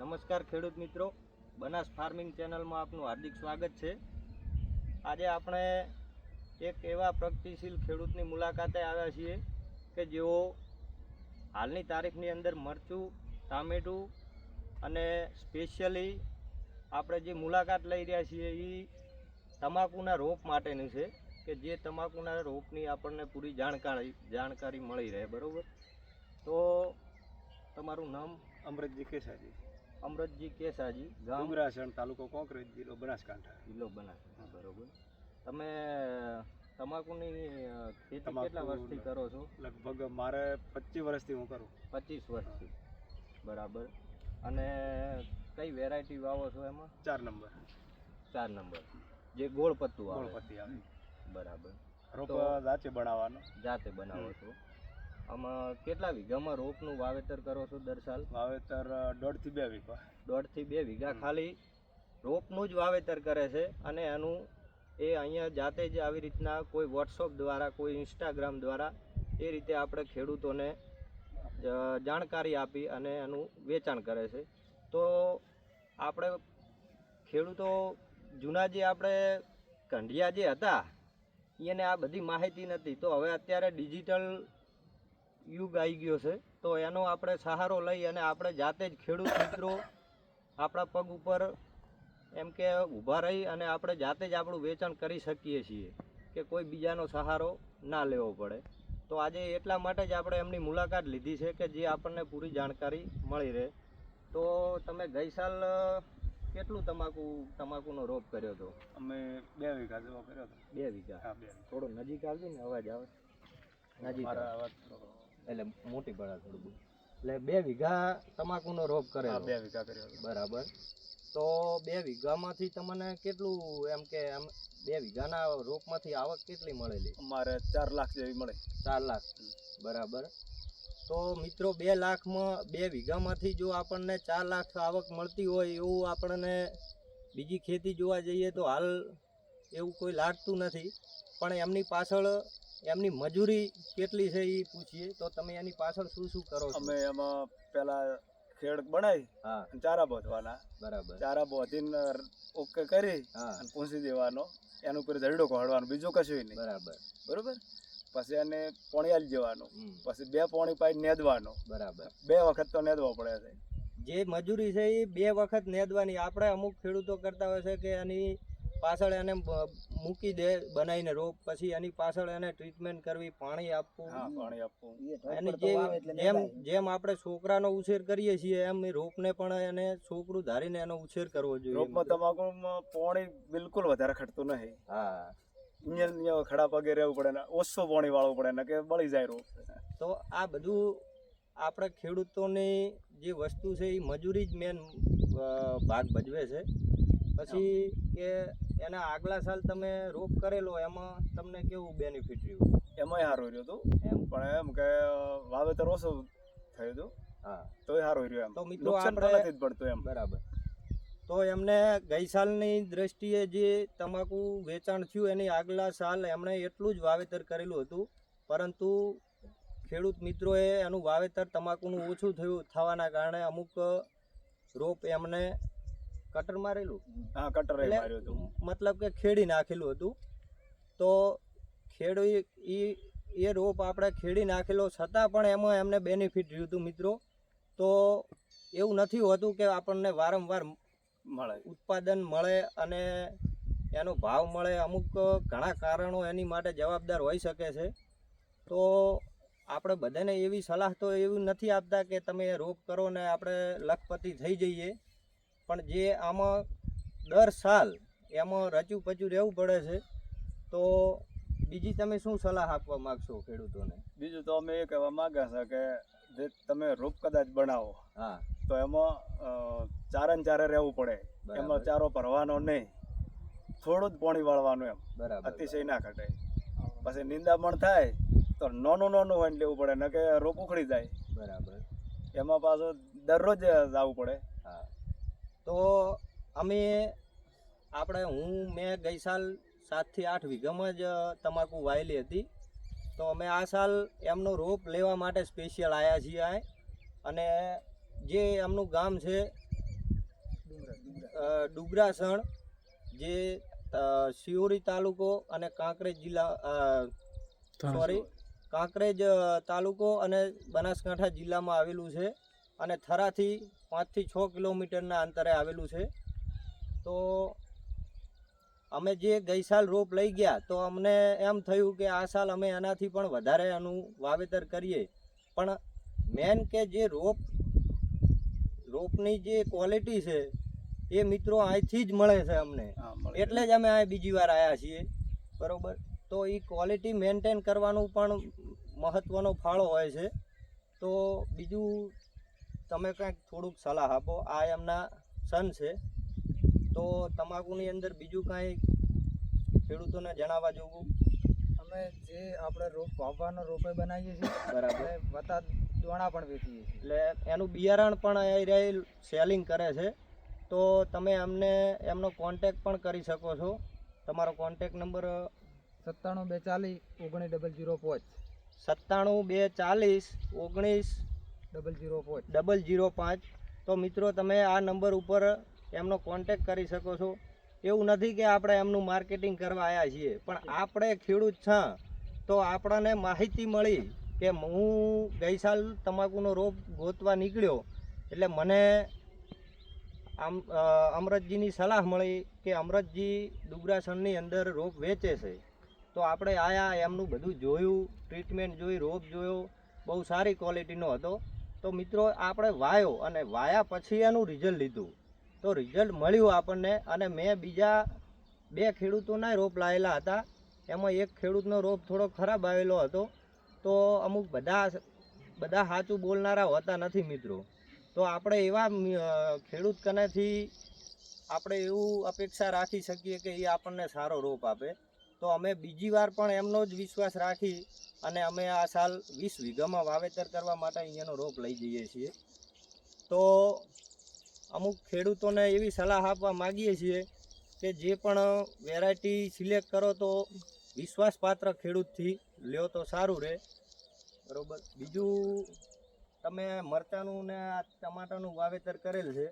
નમસ્કાર ખેડૂત મિત્રો. બનાસ ફાર્મિંગ ચેનલમાં આપનું હાર્દિક સ્વાગત છે. આજે આપણે એક એવા પ્રગતિશીલ ખેડૂતની મુલાકાતે આવ્યા છીએ કે જેઓ હાલની તારીખની અંદર મરચું, ટામેટું અને સ્પેશિયલી આપણે જે મુલાકાત લઈ રહ્યા છીએ એ તમાકુના રોપ માટેનું છે કે જે તમાકુના રોપની આપણને પૂરી જાણકારી જાણકારી મળી રહે, બરાબર? તો તમારું નામ અમૃતજી કેસાજી. અમૃતજી કેસાજી ગામરાસણ તાલુકો કોંકરેજ જિલ્લો બનાસકાંઠા. જિલ્લો બનાસકાંઠા બરોબર. તમે તમાકુની ખેતી કેટલા વર્ષથી કરો છો? લગભગ મારે પચીસ વર્ષથી હું કરું. પચીસ વર્ષથી. બરાબર. અને કઈ વેરાયટી વાવો છો એમાં? ચાર નંબર. ચાર નંબર. જે ગોળ પત્તું આવે. ગોળપત્તી આવે. બરાબર. રોપા જાતે બનાવવાનો. જાતે બનાવો છો. આમાં કેટલા વીઘામાં રોપનું વાવેતર કરો છો દર સાલ? વાવેતર દોઢથી બે વીઘા. દોઢથી બે વીઘા ખાલી રોપનું જ વાવેતર કરે છે અને એનું એ અહીંયા જાતે જ આવી રીતના કોઈ વોટ્સઅપ દ્વારા કોઈ ઇન્સ્ટાગ્રામ દ્વારા એ રીતે આપણે ખેડૂતોને જાણકારી આપી અને એનું વેચાણ કરે છે. તો આપણે ખેડૂતો જૂના જે આપણે કંઢિયા જે હતા એને આ બધી માહિતી નથી. તો હવે અત્યારે ડિજિટલ યુગ આવી ગયો છે તો એનો આપણે સહારો લઈ અને આપણે જાતે જ ખેડૂત મિત્રો આપણા પગ ઉપર એમ કે ઊભા રહી અને આપણે જાતે જ આપણું વેચાણ કરી શકીએ છીએ કે કોઈ બીજાનો સહારો ના લેવો પડે. તો આજે એટલા માટે જ આપણે એમની મુલાકાત લીધી છે કે જે આપણને પૂરી જાણકારી મળી રહે. તો તમે ગઈ સાલ કેટલું તમાકુ તમાકુનો રોપ કર્યો હતો? અમે બે વીઘા જેવો કર્યો હતો. બે વીઘા. થોડો નજીક આવજો ને અવાજ આવે. નજીક એટલે મોટી પડે થોડું એટલે બે વીઘા તમાકુનો રોપ કરે બે વીઘા કર્યો બરાબર. તો બે વીઘામાંથી તમને કેટલું એમ કે એમ બે વીઘાના રોપમાંથી આવક કેટલી મળેલી? અમારે ચાર લાખ જેવી મળે. ચાર લાખ. બરાબર. તો મિત્રો બે લાખમાં બે વીઘામાંથી જો આપણને ચાર લાખ આવક મળતી હોય એવું આપણને બીજી ખેતી જોવા જઈએ તો હાલ એવું કોઈ લાગતું નથી. પણ એમની પાછળ એમની મજૂરી કેટલી છે એ પૂછીએ. તો તમે એની પાછળ શું શું કરો અમે એમાં પેલા ખેડ બનાવી હા. ચારા બોધવાના. બરાબર. ચારા બોધીને ઓકે કરી અને પૂછી દેવાનો. એનું ઉપર ઝરડો કાઢવાનો બીજું કશું નહીં. બરાબર. બરોબર? પછી એને પોણિયાલ જવાનું પછી બે પોણી પાઈ નેદવાનો. બરાબર. બે વખત તો નેદવો પડે છે. જે મજૂરી છે એ બે વખત નેદવાની. આપણે અમુક ખેડૂતો કરતા હોય છે કે એની પાછળ એને મૂકી દે બનાવીને રોપ પછી એની પાછળ એને ટ્રીટમેન્ટ કરવી પાણી આપવું. પાણી આપવું. એની જે જેમ જેમ આપણે છોકરાનો ઉછેર કરીએ છીએ એમ એ રોપને પણ એને છોકરું ધારીને એનો ઉછેર કરવો જોઈએ. રોપમાં તમાકુમાં પાણી બિલકુલ વધારે ખટતું નહીં. હા. અહીંયા ખડા પગે રહેવું પડે ને ઓછો પાણી વાળવું પડે ને કે બળી જાય રોપ. તો આ બધું આપણે ખેડૂતોની જે વસ્તુ છે એ મજૂરી જ મેન ભાગ ભજવે છે. પછી કે એના આગલા સાલ તમે રોપ કરેલો એમાં તમને કેવું બેનિફિટ રહ્યું? એમાંય સારું રહ્યું હતું. એમ? પણ એમ કે વાવેતર ઓછું થયું હતું. હા. તોય સારું રહ્યું એમ. તો મિત્રો આપણે નથી પડતું એમ. બરાબર. તો એમને ગઈ સાલની દ્રષ્ટિએ જે તમાકુ વેચાણ થયું એની આગલા સાલ એમણે એટલું જ વાવેતર કરેલું હતું. પરંતુ ખેડૂત મિત્રોએ એનું વાવેતર તમાકુનું ઓછું થયું થવાના કારણે અમુક રોપ એમને કટર મારેલું? હા કટર માર્યું હતું. મતલબ કે ખેડી નાખેલું હતું. તો ખેડી એ એ રોપ આપણે ખેડી નાખેલો છતાં પણ એમાં એમને બેનિફિટ રહ્યું હતું મિત્રો. તો એવું નથી હોતું કે આપણને વારંવાર મળે. ઉત્પાદન મળે અને એનો ભાવ મળે. અમુક ઘણા કારણો એની માટે જવાબદાર હોઈ શકે છે. તો આપણે બધાને એવી સલાહ તો એવું નથી આપતા કે તમે રોપ કરો ને આપણે લખપતિ થઈ જઈએ. પણ જે આમાં દર સાલ એમાં રચું પચું રહેવું પડે છે તો બીજી તમે શું સલાહ આપવા માગશો ખેડૂતોને? બીજું તો અમે એ કહેવા માંગે છે કે જે તમે રોપ કદાચ બનાવો હા. તો એમાં ચારે ને ચારે રહેવું પડે. એમાં ચારો ભરવાનો નહીં. થોડું જ પાણી વાળવાનું એમ. બરાબર અતિશય ના ઘટે. પછી નિંદામણ થાય તો નાનું નાનું હોય ને લેવું પડે ન કે રોપ ઉખડી જાય. બરાબર. એમાં પાછું દરરોજ જવું પડે. તો અમે આપણે હું મેં ગઈ સાલ સાતથી આઠ વીઘામાં જ તમાકુ વાયેલી હતી. તો અમે આ સાલ એમનો રોપ લેવા માટે સ્પેશિયલ આવ્યા છીએ આ અને જે એમનું ગામ છે ડુગરાસણ જે અ, તાલુકો અને કાંકરેજ જિલ્લા સોરી કાંકરેજ તાલુકો અને બનાસકાંઠા જિલ્લામાં આવેલું છે. અને થરાથી પાંચથી છ કિલોમીટરના અંતરે આવેલું છે. તો અમે જે ગઈ સાલ રોપ લઈ ગયા તો અમને એમ થયું કે આ સાલ અમે એનાથી પણ વધારે એનું વાવેતર કરીએ. પણ મેન કે જે રોપ રોપની જે ક્વોલિટી છે એ મિત્રો અહીંથી જ મળે છે અમને. એટલે જ અમે આ બીજી વાર આવ્યા છીએ. બરાબર? તો એ ક્વોલિટી મેન્ટેન કરવાનું પણ મહત્ત્વનો ફાળો હોય છે. તો બીજું તમે કંઈક થોડુંક સલાહ આપો. આ એમના સન છે. તો તમાકુની અંદર બીજું કાંઈ ખેડૂતોને જણાવવા જોવું? અમે જે આપણે રોપ વાવવાનો રોપે બનાવીએ છીએ બરાબર. વતા દોણા પણ વેચીએ છીએ. એટલે એનું બિયારણ પણ એ સેલિંગ કરે છે. તો તમે અમને એમનો કોન્ટેક પણ કરી શકો છો. તમારો કોન્ટેક નંબર સત્તાણું બે ચાલીસ ઓગણીસ ડબલ જીરો પાંચ. સત્તાણું બે ચાલીસ ઓગણીસ ડબલ જીરો પાંચ ડબલ જીરો પાંચ. તો મિત્રો, તમે આ નંબર ઉપર એમનો કોન્ટેક કરી શકો છો. એવું નથી કે આપણે એમનું માર્કેટિંગ કરવા આવ્યા છીએ, પણ આપણે ખેડૂત છા. તો આપણને માહિતી મળી કે હું ગઈ સાલ તમાકુનો રોપ ગોતવા નીકળ્યો. એટલે મને આમ અમરતજીની સલાહ મળી કે અમરતજી ડુગરાસણની અંદર રોપ વેચે છે. તો આપણે આયા એમનું બધું જોયું ટ્રીટમેન્ટ જોઈ, રોપ જોયો. બહુ સારી ક્વોલિટીનો હતો. તો મિત્રો આપણે વાયો અને વાયા પછી એનું રિઝલ્ટ લીધું. તો રિઝલ્ટ મળ્યું આપણને અને મેં બીજા બે ખેડૂતોના રોપ લાવેલા હતા. એમાં એક ખેડૂતનો રોપ થોડો ખરાબ આવેલો હતો. તો અમુક બધા બધા સાચું બોલનારા હોતા નથી મિત્રો. તો આપણે એવા ખેડૂત કનેથી આપણે એવું અપેક્ષા રાખી શકીએ કે એ આપણને સારો રોપ આપે. તો અમે બીજી વાર પણ એમનો જ વિશ્વાસ રાખી અને અમે આ સાલ વીસ વીઘામાં વાવેતર કરવા માટે અહીંયાનો રોપ લઈ જઈએ છીએ. તો અમુક ખેડૂતોને એવી સલાહ આપવા માગીએ છીએ કે જે પણ વેરાયટી સિલેક્ટ કરો તો વિશ્વાસપાત્ર ખેડૂતથી લ્યો તો સારું રહે. બરાબર? બીજું તમે મરચાનું ને આ ટમાટાનું વાવેતર કરેલ છે.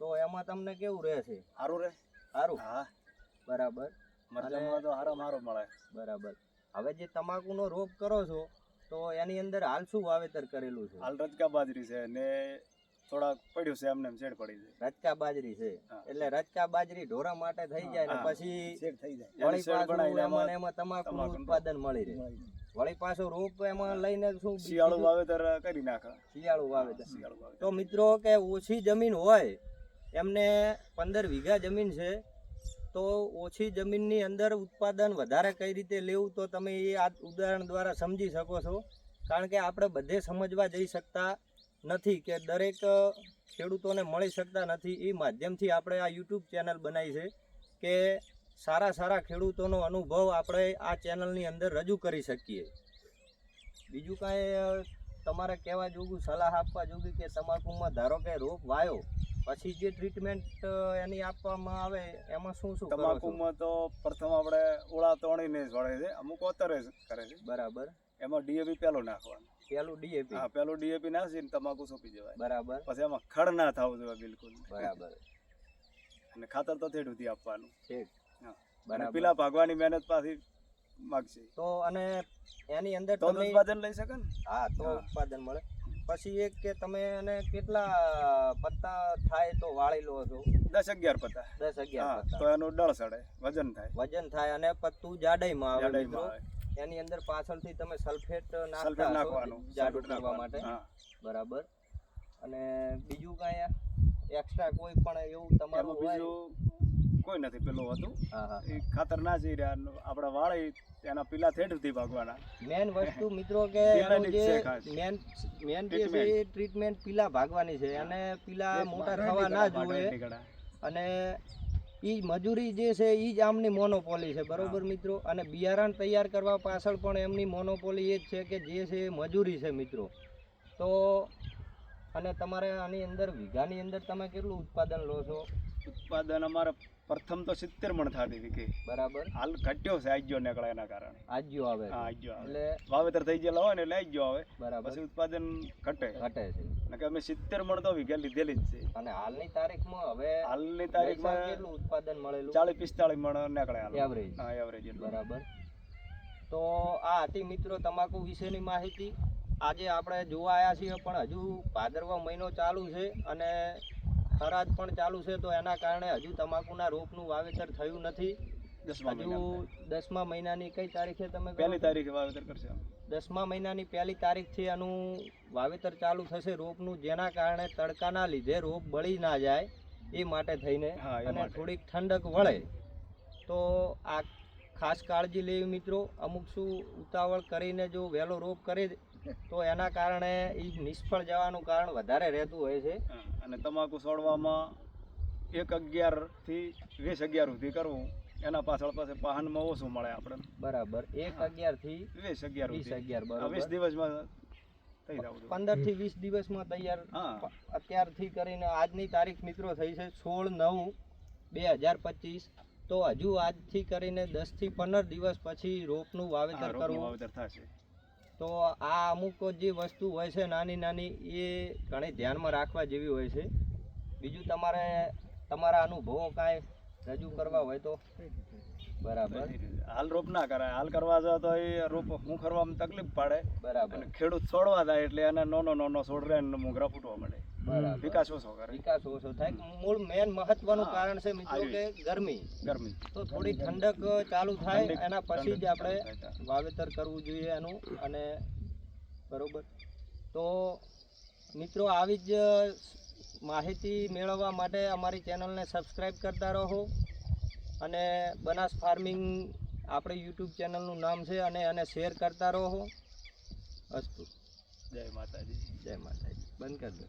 તો એમાં તમને કેવું રહે છે સારું રહે. સારું હા. બરાબર. મરચામાં તો હારો મારો મળે. બરાબર. હવે જે તમાકુનો રોપ કરો છો તો એની અંદર હાલ શું વાવેતર કરેલું છે? હાલ રજકા બાજરી છે ને થોડાક પડ્યું છે એમને શેડ પડી છે. રજકા બાજરી છે? એટલે રજકા બાજરી ઢોરા માટે થઈ જાય ને પછી શેડ થઈ જાય. વળી પાછું એમાં એમાં તમાકુનું ઉત્પાદન મળી રહે. વળી પાછો રોપ એમાં લઈને શું શિયાળુ વાવેતર કરી નાખે. શિયાળુ વાવેતર. શિયાળુ તો મિત્રો કે ઓછી જમીન હોય એમને પંદર વીઘા જમીન છે તો ઓછી જમીનની અંદર ઉત્પાદન વધારે કઈ રીતે લેવું તો તમે એ આ ઉદાહરણ દ્વારા સમજી શકો છો. કારણ કે આપણે બધે સમજવા જઈ શકતા નથી કે દરેક ખેડૂતોને મળી શકતા નથી. એ માધ્યમથી આપણે આ યુટ્યુબ ચેનલ બનાવી છે કે સારા સારા ખેડૂતોનો અનુભવ આપણે આ ચેનલની અંદર રજૂ કરી શકીએ. બીજું કાંઈ તમારે કહેવા જોગું સલાહ આપવા જોગી કે તમાકુમાં ધારો કે રોપ વાયો પછી જે ટ્રીટમેન્ટ એની આપવામાં આવે એમાં શું શું તમાકુમાં તો પ્રથમ આપણે ઓળા તોણીને જ વળે છે. અમુક ઓતરે કરે છે. બરાબર. એમાં ડીએપી પહેલું નાખવાનું. પેલું ડીએપી? હા પેલું ડીએપી નાખીને તમાકુ સોંપી દેવાય. બરાબર. પછી એમાં ખડ ના થવું જોઈએ બિલકુલ. બરાબર. અને ખાતર તો થેડ સુધી આપવાનું. ઠીક હા. બરાબર. પેલા ભાગવાની મહેનત પાછી માગશે. તો અને એની અંદર તો ઉત્પાદન લઈ શકે ને? હા તો ઉત્પાદન મળે. પછી એક કે તમે એને કેટલા પત્તા થાય તો વાળી લો છો દસ અગિયાર પત્તા. દસ અગિયાર તો એનું ડળ સડે વજન થાય. વજન થાય અને પત્તું જાડાઈમાં આવે મિત્રો. એની અંદર પાછળથી તમે સલ્ફેટ નાખવાનું જાડું કરવા માટે. બરાબર. અને બીજું કાંઈ એક્સ્ટ્રા કોઈ પણ એવું તમારું બીજું કોઈ નથી પેલું હતું. એ ખાતર ના જઈ રહ્યા ને વાળ એના પેલા થેડથી ભાગવાના. મેન વસ્તુ મિત્રો કે. મેન મેન જે ટ્રીટમેન્ટ પીલા ભાગવાની છે અને પીલા મોટા થવા ના જોઈએ. અને એ મજૂરી જે છે એ જ આમની મોનોપોલી છે બરોબર મિત્રો? અને બિયારણ તૈયાર કરવા પાછળ પણ એમની મોનોપોલી એ જ છે કે જે છે મજૂરી છે મિત્રો. તો અને તમારે આની અંદર વીઘાની અંદર તમે કેટલું ઉત્પાદન લો છો? ઉત્પાદન અમારે પ્રથમ તો સિત્તેર મણ થતી હતી કે બરાબર. હાલ ઘટ્યો છે આજ્યો નીકળે એના કારણે. આજ્યો આવે હા આજ્યો આવે. એટલે વાવેતર થઈ ગયેલા હોય ને એટલે આજ્યો આવે. બરાબર. પછી ઉત્પાદન ઘટે. ઘટે છે. કે અમે સિત્તેર મણ તો વીઘે લીધેલી જ છે. અને હાલની તારીખમાં હવે હાલની તારીખમાં કેટલું ઉત્પાદન મળેલું? ચાલીસ પિસ્તાળીસ મણ નીકળે એવરેજ હા એવરેજ બરાબર. તો આ હતી મિત્રો તમાકુ વિશેની માહિતી. આજે આપણે જોવા આવ્યા છીએ પણ હજુ ભાદરવા મહિનો ચાલુ છે અને ખરાદ પણ ચાલુ છે તો એના કારણે હજુ તમાકુના રોપનું વાવેતર થયું નથી. હજુ દસમા મહિનાની કઈ તારીખે તમે પહેલી તારીખે વાવેતર કરશે દસમા મહિનાની પહેલી તારીખથી આનું વાવેતર ચાલુ થશે રોપનું જેના કારણે તડકાના લીધે રોપ બળી ના જાય એ માટે થઈને અને થોડીક ઠંડક વળે. તો આ ખાસ કાળજી લેવી મિત્રો. અમુક શું ઉતાવળ કરીને જો વહેલો રોપ કરે તો એના કારણે એ નિષ્ફળ જવાનું કારણ વધારે રહેતું હોય છે. અને તમાકુ છોડવામાં એક અગિયારથી વીસ અગિયાર સુધી કરવું એના પાછળ પાસે વાહનમાં ઓછું મળે આપણે. બરાબર એક અગિયારથી વીસ અગિયાર વીસ અગિયાર આ વીસ બરાબર. દિવસમાં પંદરથી વીસ દિવસમાં તૈયાર અત્યારથી કરીને આજની તારીખ મિત્રો થઈ છે સોળ નવ બે હજાર પચીસ. તો હજુ આજથી કરીને દસથી પંદર દિવસ પછી રોપનું વાવેતર કરવું. વાવેતર થશે. તો આ અમુક જે વસ્તુ હોય છે નાની નાની એ ઘણી ધ્યાનમાં રાખવા જેવી હોય છે. બીજું તમારે તમારા અનુભવો કાંઈ રજૂ કરવા હોય તો? બરાબર. હાલ રોપ ના કરાય. હાલ કરવા જાવ તો એ રોપ હું કરવામાં તકલીફ પાડે. બરાબર. ખેડૂત છોડવા જાય એટલે એને નાનો નાનો છોડ રહે ને મોગરા ફૂટવા મળે વિકાસ ઓછો કરે. વિકાસ ઓછો થાય. મૂળ મેન મહત્વનું કારણ છે મિત્રો કે ગરમી. ગરમી. તો થોડી ઠંડક ચાલુ થાય એના પછી જ આપણે વાવેતર કરવું જોઈએ એનું અને બરોબર. તો મિત્રો આવી જ માહિતી મેળવવા માટે અમારી ચેનલને સબસ્ક્રાઈબ કરતા રહો. અને બનાસ ફાર્મિંગ આપણી યુટ્યુબ ચેનલનું નામ છે અને એને શેર કરતા રહો. અસ્તુ. જય માતાજી. જય માતાજી. બંધ કરી દો.